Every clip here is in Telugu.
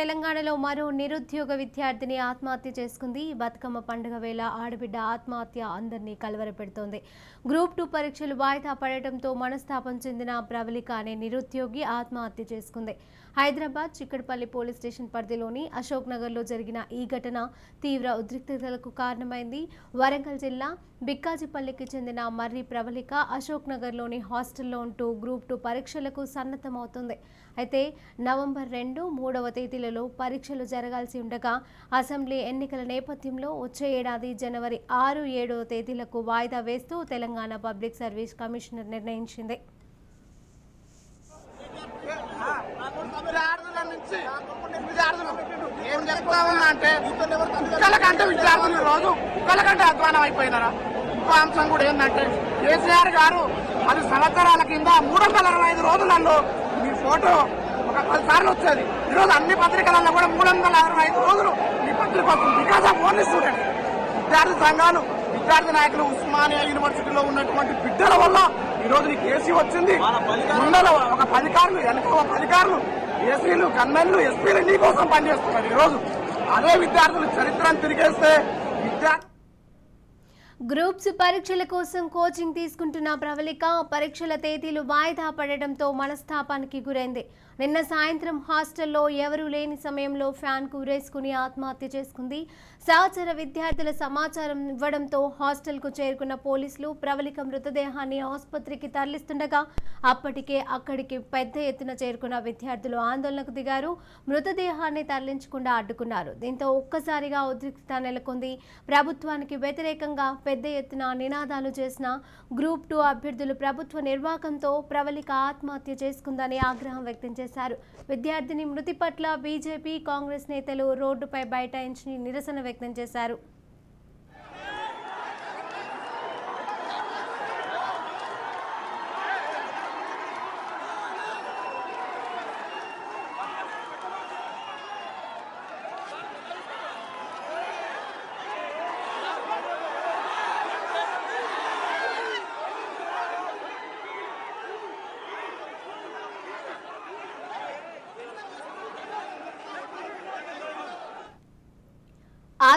తెలంగాణలో మరో నిరుద్యోగ విద్యార్థిని ఆత్మహత్య చేసుకుంది. బతుకమ్మ పండుగ వేళ ఆడబిడ్డ ఆత్మహత్య అందరినీ కలవరపెడుతోంది. గ్రూప్ టూ పరీక్షలు వాయిదా పడటంతో మనస్తాపం చెందిన ప్రవళిక అనే నిరుద్యోగి ఆత్మహత్య చేసుకుంది. హైదరాబాద్ చిక్కడపల్లి పోలీస్ స్టేషన్ పరిధిలోని అశోక్ నగర్లో జరిగిన ఈ ఘటన తీవ్ర ఉద్రిక్తతలకు కారణమైంది. వరంగల్ జిల్లా బిక్కాజిపల్లికి చెందిన మర్రి ప్రవళిక అశోక్ నగర్లోని హాస్టల్లో ఉంటూ గ్రూప్ టూ పరీక్షలకు సన్నద్ధమవుతుంది. అయితే నవంబర్ రెండు మూడవ తేదీలలో పరీక్షలు జరగాల్సి ఉండగా అసెంబ్లీ ఎన్నికల నేపథ్యంలో వచ్చే ఏడాది జనవరి ఆరు ఏడవ తేదీలకు వాయిదా వేస్తూ తెలంగాణ పబ్లిక్ సర్వీస్ కమిషనర్ నిర్ణయించింది విద్యార్థుల నుంచి విద్యార్థులు ఏం చెప్తా ఉన్నా అంటే కుక్కలకంటే విద్యార్థులు రోజు కుక్కలకంటే అధ్వానం అయిపోయినారా ఇంకో అంశం కూడా ఏంటంటే కేసీఆర్ గారు పది సంవత్సరాల కింద మూడు వందల అరవై ఐదు రోజులలో మీ ఫోటో ఒక పది సార్లు వచ్చేది. ఈరోజు అన్ని పత్రికలలో కూడా మూడు వందల అరవై ఐదు రోజులు మీ పత్రిక వస్తుంది బికాస్ ఆఫ్ ఓన్లీ స్టూడెంట్ విద్యార్థి సంఘాలు విద్యార్థి నాయకులు ఉస్మానియా యూనివర్సిటీలో ఉన్నటువంటి బిడ్డల వల్ల ఈ రోజు నీకు ఏసీ వచ్చింది ముందర ఒక పదికారులు వెనక ఒక పదికారులు. ఏసీలు గన్మెన్లు ఎస్పీలు నీ కోసం పనిచేస్తున్నారు. ఈరోజు అదే విద్యార్థులు చరిత్రను తిరిగేస్తే విద్యార్థి గ్రూప్స్ పరీక్షల కోసం కోచింగ్ తీసుకుంటున్న ప్రవళిక పరీక్షల తేదీలు వాయిదా పడడంతో మనస్తాపానికి గురైంది. నిన్న సాయంత్రం హాస్టల్లో ఎవరూ లేని సమయంలో ఫ్యాన్ కూరేసుకుని ఆత్మహత్య చేసుకుంది. సహచర విద్యార్థుల సమాచారం ఇవ్వడంతో హాస్టల్కు చేరుకున్న పోలీసులు ప్రవళిక మృతదేహాన్ని ఆసుపత్రికి తరలిస్తుండగా అప్పటికే అక్కడికి పెద్ద ఎత్తున చేరుకున్న విద్యార్థులు ఆందోళనకు దిగారు. మృతదేహాన్ని తరలించకుండా అడ్డుకున్నారు. దీంతో ఒక్కసారిగా ఉద్రిక్తత నెలకొంది. ప్రభుత్వానికి వ్యతిరేకంగా పెద్ద ఎత్తున నినాదాలు చేసిన గ్రూప్ టూ అభ్యర్థులు ప్రభుత్వ నిర్వాహకంతో ప్రవళిక ఆత్మహత్య చేసుకుందని ఆగ్రహం వ్యక్తం చేశారు. విద్యార్థిని మృతి పట్ల బీజేపీ కాంగ్రెస్ నేతలు రోడ్డుపై బైఠాయించి నిరసన వ్యక్తం చేశారు.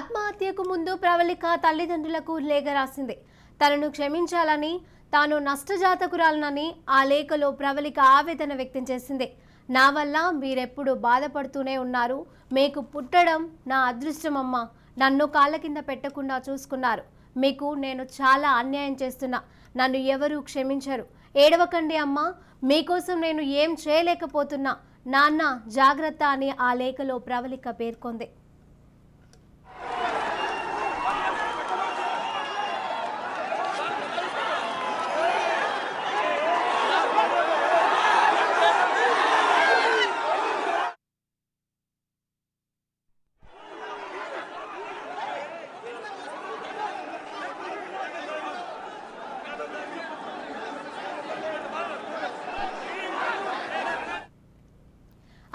ఆత్మహత్యకు ముందు ప్రవళిక తల్లిదండ్రులకు లేఖ రాసింది. తనను క్షమించాలని తాను నష్టజాతకురాలనని ఆ లేఖలో ప్రవళిక ఆవేదన వ్యక్తం చేసింది. నా వల్ల మీరెప్పుడు బాధపడుతూనే ఉన్నారు. మీకు పుట్టడం నా అదృష్టమమ్మా. నన్ను కాళ్ళ కింద పెట్టకుండా చూసుకున్నారు. మీకు నేను చాలా అన్యాయం చేస్తున్నా. నన్ను ఎవరూ క్షమించరు. ఏడవకండి అమ్మా. మీకోసం నేను ఏం చేయలేకపోతున్నా. నాన్న జాగ్రత్త అని ఆ లేఖలో ప్రవళిక పేర్కొంది.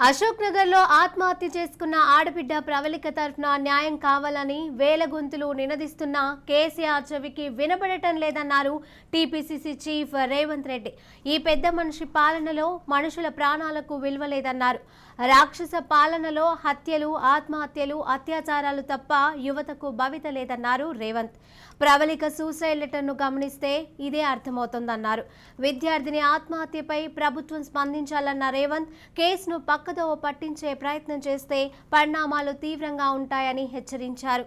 అశోక్ నగర్లో ఆత్మహత్య చేసుకున్న ఆడబిడ్డ ప్రవళిక తరఫున న్యాయం కావాలని వేల గొంతులు నినదిస్తున్న కేసీఆర్ చెవికి వినబడటం లేదన్నారు టీపీసీసీ చీఫ్ రేవంత్ రెడ్డి. ఈ పెద్ద మనిషి పాలనలో మనుషుల ప్రాణాలకు విలువ లేదన్నారు రాక్షస పాలనలో హత్యలు ఆత్మహత్యలు అత్యాచారాలు తప్ప యువతకు భవిత లేదన్నారు రేవంత్. ప్రవళిక సూసైడ్ లెటర్ను గమనిస్తే ఇదే అర్థమవుతోందన్నారు. విద్యార్థిని ఆత్మహత్యపై ప్రభుత్వం స్పందించాలన్న రేవంత్ కేసును పక్కదోవ పట్టించే ప్రయత్నం చేస్తే పరిణామాలు తీవ్రంగా ఉంటాయని హెచ్చరించారు.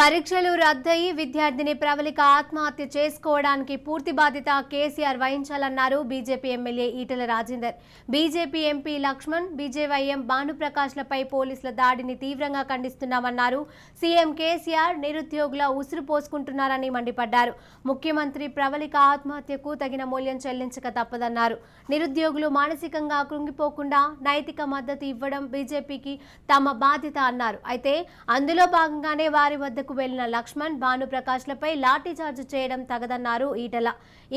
పరీక్షలు రద్దయి విద్యార్థిని ప్రవళిక ఆత్మహత్య చేసుకోవడానికి పూర్తి బాధ్యత KCR వహించాలన్నారు BJP MLA Eatala Rajender. BJP MP Laxman BJYM భానుప్రకాష్లపై పోలీసుల దాడిని తీవ్రంగా ఖండిస్తున్నామన్నారు. సీఎం కేసీఆర్ నిరుద్యోగుల ఉసురు పోసుకుంటున్నారని మండిపడ్డారు. ముఖ్యమంత్రి ప్రవళిక ఆత్మహత్యకు తగిన మూల్యం చెల్లించక తప్పదన్నారు. నిరుద్యోగులు మానసికంగా కృంగిపోకుండా నైతిక మద్దతు ఇవ్వడం బీజేపీకి తమ బాధ్యత అన్నారు. అయితే అందులో భాగంగానే వారి వద్దకు వెళ్ళిన లక్ష్మణ్ భానుప్రకాష్లపై లాఠీచార్జ్ చేయడం తగదన్నారు ఈటల.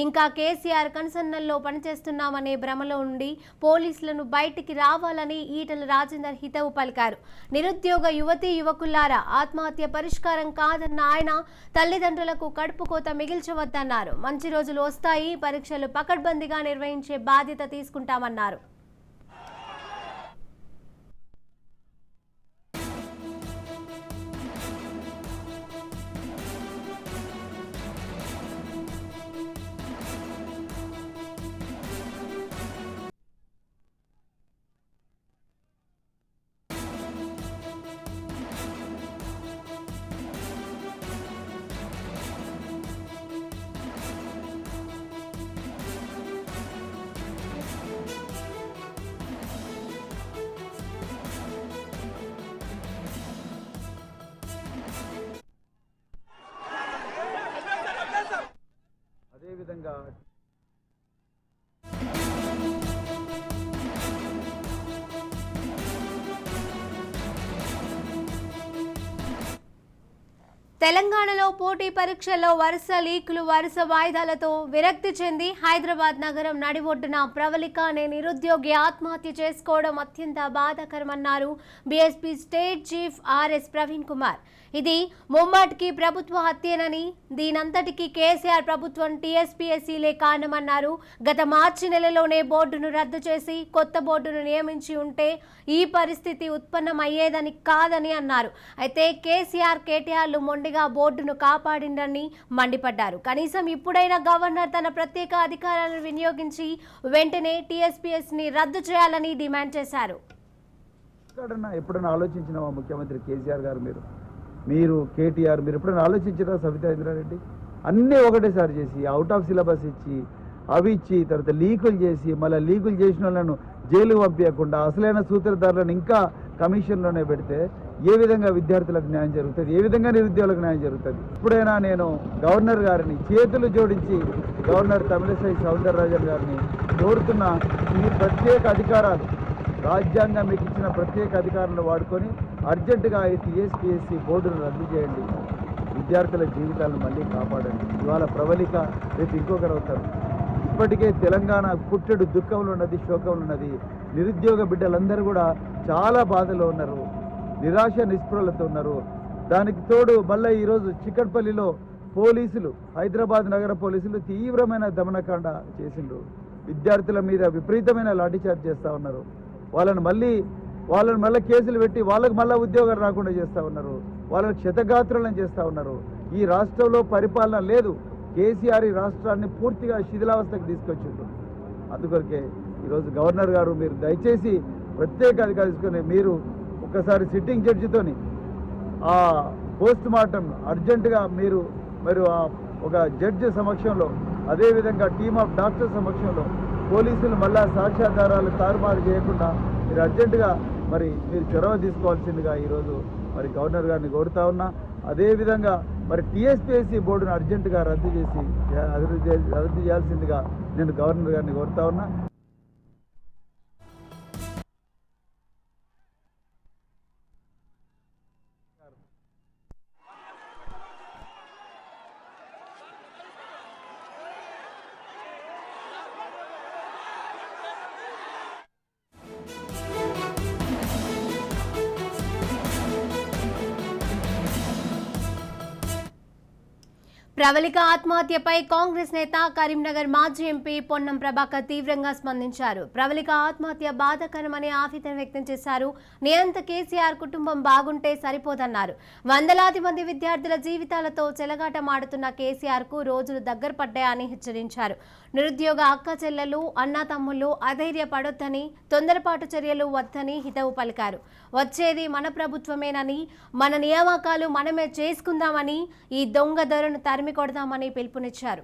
ఇంకా కేసీఆర్ కన్సన్నల్లో పనిచేస్తున్నామనే భ్రమలో ఉండి పోలీసులను బయటికి రావాలని ఈటల రాజేందర్ హితవు పలికారు. నిరుద్యోగ యువతీ యువకులారా ఆత్మహత్య పరిష్కారం కాదన్న ఆయన తల్లిదండ్రులకు కడుపు కోత మిగిల్చవద్దన్నారు. మంచి రోజులు వస్తాయి పరీక్షలు పకడ్బందీగా నిర్వహించే బాధ్యత తీసుకుంటామన్నారు. తెలంగాణలో పోటీ పరీక్షల్లో వరుస లీకులు వరుస వాయిదాలతో విరక్తి చెంది హైదరాబాద్ నగరం నడిబొడ్డున ప్రవళిక అనే నిరుద్యోగి ఆత్మహత్య చేసుకోవడం అత్యంత బాధాకరమన్నారు BSP state chief RS Praveen Kumar. ఇది ముమ్మాటికి ప్రభుత్వ హత్యేనని దీనంతటికీ కేసీఆర్ ప్రభుత్వం టీఎస్పీఎస్సీలే కారణమన్నారు. గత మార్చి నెలలోనే బోర్డును రద్దు చేసి కొత్త బోర్డును నియమించి ఉంటే ఈ పరిస్థితి ఉత్పన్నమయ్యేదని కాదని అన్నారు. అయితే కేసీఆర్ కేటీఆర్లు మొండిగా బోర్డును కాపాడిందని మండిపడ్డారు. కనీసం ఇప్పుడైనా గవర్నర్ తన ప్రత్యేక అధికారాలను వినియోగించి వెంటనే టీఎస్పీఎస్ని రద్దు చేయాలని డిమాండ్ చేశారు. ఎక్కడన్నా ఎప్పుడైనా ఆలోచించినావా ముఖ్యమంత్రి కేసీఆర్ గారు మీరు? మీరు కేటీఆర్ మీరు ఎప్పుడైనా ఆలోచించారా సవితా ఇంద్రారెడ్డి? అన్నీ ఒకటేసారి చేసి అవుట్ ఆఫ్ సిలబస్ ఇచ్చి అవి ఇచ్చి తర్వాత లీకులు చేసి మళ్ళీ లీకులు చేసిన వాళ్ళను జైలు పంపించకుండా అసలైన సూత్రధారులను ఇంకా కమిషన్లోనే పెడితే ఏ విధంగా విద్యార్థులకు న్యాయం జరుగుతుంది? ఏ విధంగా నిరుద్యోగులకు న్యాయం జరుగుతుంది? ఇప్పుడైనా నేను గవర్నర్ గారిని చేతులు జోడించి గవర్నర్ తమిళసై సౌందరరాజన్ గారిని కోరుతున్న ఈ ప్రత్యేక అధికారాలు రాజ్యాంగం మీకు ఇచ్చిన ప్రత్యేక అధికారులను వాడుకొని అర్జెంటుగా ఈ టీఎస్పీఎస్సీ బోర్డును రద్దు చేయండి. విద్యార్థుల జీవితాలను మళ్ళీ కాపాడండి. ఇవాళ ప్రబలిక రేపు ఇంకొకరు అవుతారు. ఇప్పటికే తెలంగాణ పుట్టెడు దుఃఖంలో ఉన్నది శోకంలో ఉన్నది. నిరుద్యోగ బిడ్డలందరూ కూడా చాలా బాధలో ఉన్నారు. నిరాశ నిస్పృహలతో ఉన్నారు. దానికి తోడు మళ్ళీ ఈరోజు చిక్కడపల్లిలో పోలీసులు హైదరాబాద్ నగర పోలీసులు తీవ్రమైన దమనకాండ చేసిండ్రు. విద్యార్థుల మీద విపరీతమైన లాఠీచార్జ్ చేస్తూ ఉన్నారు. వాళ్ళని మళ్ళీ వాళ్ళని మళ్ళీ కేసులు పెట్టి వాళ్ళకి మళ్ళీ ఉద్యోగాలు రాకుండా చేస్తూ ఉన్నారు. వాళ్ళని క్షతగాత్రులను చేస్తూ ఉన్నారు. ఈ రాష్ట్రంలో పరిపాలన లేదు. కేసీఆర్ ఈ రాష్ట్రాన్ని పూర్తిగా శిథిలావస్థకు తీసుకొచ్చిండ్రు. అందుకొరకే ఈరోజు గవర్నర్ గారు మీరు దయచేసి ప్రత్యేక అధికారి తీసుకొని మీరు ఒక్కసారి సిట్టింగ్ జడ్జితోని ఆ పోస్ట్ మార్టం అర్జెంటుగా మీరు మరి ఆ ఒక జడ్జి సమక్షంలో అదేవిధంగా టీమ్ ఆఫ్ డాక్టర్ సమక్షంలో పోలీసులు మళ్ళా సాక్ష్యాధారాలు తారుమారు చేయకుండా మీరు అర్జెంటుగా మరి మీరు చొరవ తీసుకోవాల్సిందిగా ఈరోజు మరి గవర్నర్ గారిని కోరుతా ఉన్నా. అదేవిధంగా మరి టీఎస్పీఎస్సీ బోర్డును అర్జెంటుగా రద్దు చేసి రద్దు చేయాల్సిందిగా నేను గవర్నర్ గారిని కోరుతా ఉన్నా. ప్రవళిక ఆత్మహత్యపై కాంగ్రెస్ నేత కరీంనగర్ మాజీ ఎంపీ పొన్నం ప్రభాకర్ తీవ్రంగా స్పందించారు. ప్రవళిక ఆత్మహత్య బాధాకరమని ఆఫీతను వ్యక్తం చేశారు. నిరంత కేసీఆర్ కుటుంబం బాగుంటే సరిపోదన్నారు. వందలాది మంది విద్యార్థుల జీవితాలతో చెలగాటమాడుతున్న కేసీఆర్కు రోజులు దగ్గర పడ్డాయని హెచ్చరించారు. నిరుద్యోగ అక్క చెల్లెలు అన్నా అధైర్య అధైర్యపడొద్దని తొందరపాటు చర్యలు వద్దని హితవు పలికారు. వచ్చేది మన ప్రభుత్వమేనని మన నియామకాలు మనమే చేసుకుందామని ఈ దొంగ ధరను తరిమి తరిమి కొడదామని పిలుపునిచ్చారు.